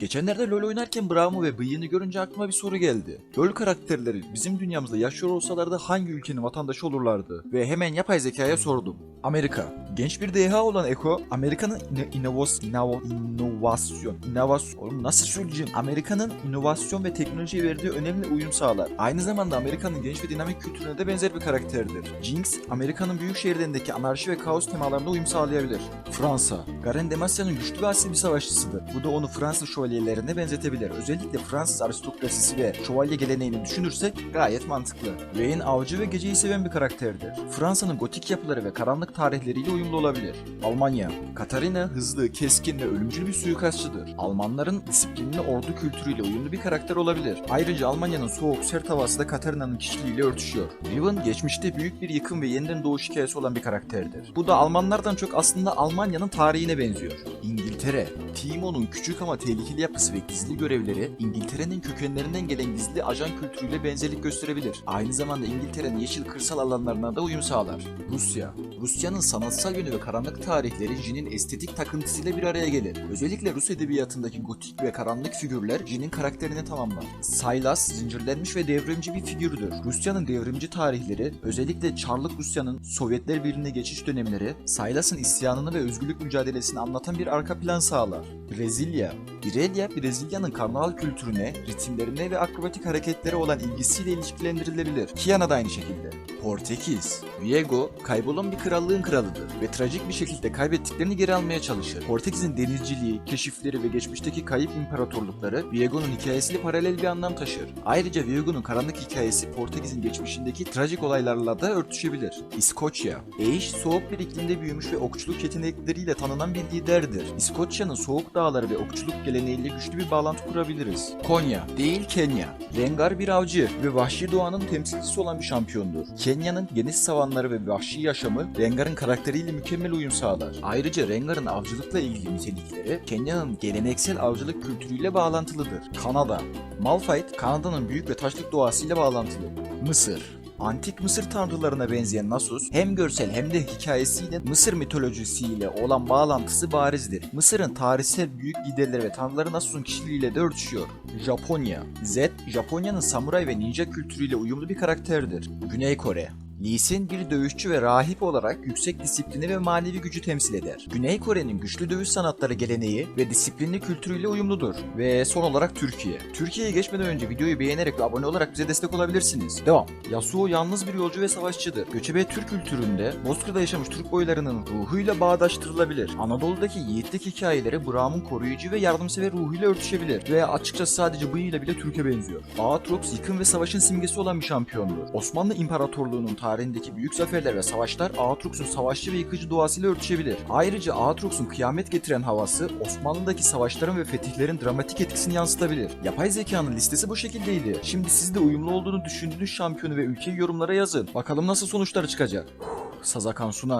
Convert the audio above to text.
Geçenlerde LoL oynarken Braum'u ve bıyığını görünce aklıma bir soru geldi. LoL karakterleri bizim dünyamızda yaşıyor olsalardı hangi ülkenin vatandaşı olurlardı? Ve hemen yapay zekaya sordum. Amerika. Genç bir deha olan Eko, Amerika'nın ino- inovas inov- inovasyon, inovasyon, oğlum nasıl söyleyeceğim? Amerika'nın inovasyon ve teknolojiye verdiği önemli uyum sağlar. Aynı zamanda Amerika'nın genç ve dinamik kültürüne de benzer bir karakterdir. Jinx, Amerika'nın büyük şehirlerindeki anarşi ve kaos temalarına uyum sağlayabilir. Fransa. Garen Demacia'nın güçlü ve asil bir savaşçısıdır. Bu da onu Fransız şövalyelerine benzetebilir. Özellikle Fransız aristokrasisi ve şövalye geleneğini düşünürsek gayet mantıklı. Vayne avcı ve geceyi seven bir karakterdir. Fransa'nın gotik yapıları ve karanlık tarihleriyle uyumlu olabilir. Almanya. Katarina hızlı, keskin ve ölümcül bir suikastçıdır. Almanların disiplinli ordu kültürüyle uyumlu bir karakter olabilir. Ayrıca Almanya'nın soğuk, sert havası da Katarina'nın kişiliğiyle örtüşüyor. Riven geçmişte büyük bir yıkım ve yeniden doğuş hikayesi olan bir karakterdir. Bu da Almanlardan çok aslında Almanya'nın tarihine benziyor. İngiltere. Timon'un küçük ama tehlikeli yapısı ve gizli görevleri İngiltere'nin kökenlerinden gelen gizli ajan kültürüyle benzerlik gösterebilir. Aynı zamanda İngiltere'nin yeşil kırsal alanlarına da uyum sağlar. Rusya. Rusya'nın sanatsal yönü ve karanlık tarihleri Jin'in estetik takıntısıyla bir araya gelir. Özellikle Rus edebiyatındaki gotik ve karanlık figürler Jin'in karakterini tamamlar. Saylas zincirlenmiş ve devrimci bir figürdür. Rusya'nın devrimci tarihleri, özellikle Çarlık Rusya'nın Sovyetler Birliği'ne geçiş dönemleri, Saylas'ın isyanını ve özgürlük mücadelesini anlatan bir arka plan sağlar. Brezilya Irelia, Brezilya'nın karnaval kültürüne, ritimlerine ve akrobatik hareketlere olan ilgisiyle ilişkilendirilebilir. Kiana da aynı şekilde. Portekiz Viego, kaybolan bir krallığın kralıdır ve trajik bir şekilde kaybettiklerini geri almaya çalışır. Portekiz'in denizciliği, keşifleri ve geçmişteki kayıp imparatorlukları Viego'nun hikayesiyle paralel bir anlam taşır. Ayrıca Viego'nun karanlık hikayesi Portekiz'in geçmişindeki trajik olaylarla da örtüşebilir. İskoçya Eish, soğuk bir iklimde büyümüş ve okçuluk yetenekleriyle tanınan bir liderdir. İskoçya'nın soğuk dağları ve okçuluk geleneğiyle güçlü bir bağlantı kurabiliriz. Konya değil Kenya. Rengar bir avcı ve vahşi doğanın temsilcisi olan bir şampiyondur. Kenya'nın geniş savanları ve vahşi yaşamı Rengar'ın karakteriyle mükemmel uyum sağlar. Ayrıca Rengar'ın avcılıkla ilgili nitelikleri Kenya'nın geleneksel avcılık kültürüyle bağlantılıdır. Kanada Malphite, Kanada'nın büyük ve taşlık doğasıyla bağlantılı. Mısır Antik Mısır tanrılarına benzeyen Nasus hem görsel hem de hikayesiyle Mısır mitolojisiyle olan bağlantısı barizdir. Mısır'ın tarihsel büyük liderleri ve tanrıları Nasus'un kişiliğiyle de örtüşüyor. Japonya Zed, Japonya'nın samuray ve ninja kültürüyle uyumlu bir karakterdir. Güney Kore Lee Sin bir dövüşçü ve rahip olarak yüksek disiplini ve manevi gücü temsil eder. Güney Kore'nin güçlü dövüş sanatları geleneği ve disiplinli kültürüyle uyumludur. Ve son olarak Türkiye. Türkiye'ye geçmeden önce videoyu beğenerek ve abone olarak bize destek olabilirsiniz. Devam. Yasuo yalnız bir yolcu ve savaşçıdır. Göçebe Türk kültüründe Bozkır'da yaşamış Türk boylarının ruhuyla bağdaştırılabilir. Anadolu'daki yiğitlik hikayeleri Braum'un koruyucu ve yardımsever ruhuyla örtüşebilir. Ve açıkçası sadece bıyığıyla bile Türk'e benziyor. Aatrox yıkım ve savaşın simgesi olan bir şampiyondur. Osmanlı İmparatorluğu'nun tarihindeki büyük zaferler ve savaşlar Aatrox'un savaşçı ve yıkıcı doğasıyla örtüşebilir. Ayrıca Aatrox'un kıyamet getiren havası Osmanlı'daki savaşların ve fetihlerin dramatik etkisini yansıtabilir. Yapay zekanın listesi bu şekildeydi. Şimdi siz de uyumlu olduğunu düşündüğünüz şampiyonu ve ülkeyi yorumlara yazın. Bakalım nasıl sonuçları çıkacak. Sazakan sunar.